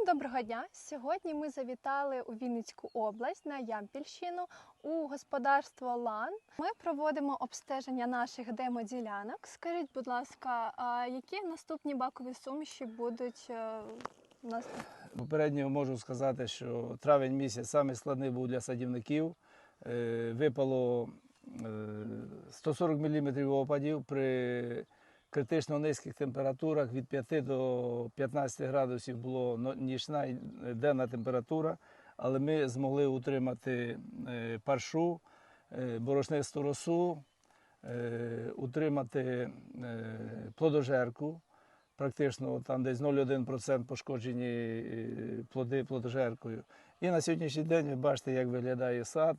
Всім доброго дня! Сьогодні ми завітали у Вінницьку область на Ямпільщину у господарство Лан. Ми проводимо обстеження наших демоділянок. Скажіть, будь ласка, а які наступні бакові суміші будуть е, у нас? Попередньо можу сказати, що травень місяць самий складний був для садівників. Е, Випало е, 140 мм опадів при критично низьких температурах від 5 до 15 градусів було но- нічна і денна температура, але ми змогли утримати е, паршу, е, борошнисту росу, е, утримати плодожерку практично там десь 0,1% пошкоджені плоди плодожеркою. І на сьогоднішній день ви бачите, як виглядає сад.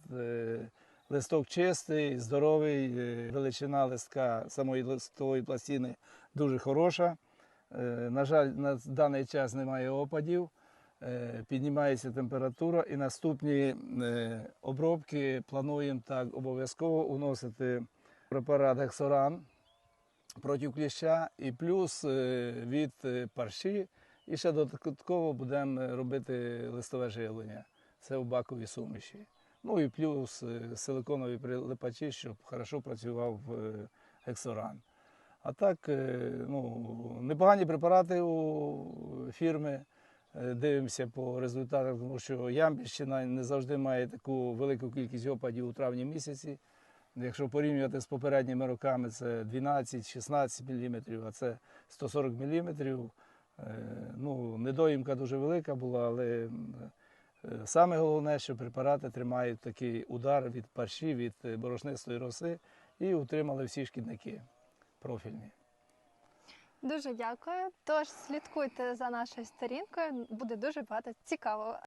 Листок чистий, здоровий, е, величина листка самої листової пластини дуже хороша. Е, На жаль, на даний час немає опадів, е, піднімається температура і наступні обробки плануємо так обов'язково уносити препарат Гексоран проти кліща і плюс від парші. І ще додатково будемо робити листове живлення. Це у баковій суміші. Ну і плюс е, силиконові прилипачі, щоб хорошо працював е, гексоран. А так, е, ну, непогані препарати у фірми. Е, Дивимося по результатах, тому що Ямпільщина не завжди має таку велику кількість опадів у травні місяці. Якщо порівнювати з попередніми роками, це 12-16 мм, а це 140 мм. Ну, недоїмка дуже велика була, але саме головне, що препарати тримають такий удар від парші, від е, борошнистої роси і утримали всі шкідники профільні. Дуже дякую. Тож слідкуйте за нашою сторінкою, буде дуже багато цікавого.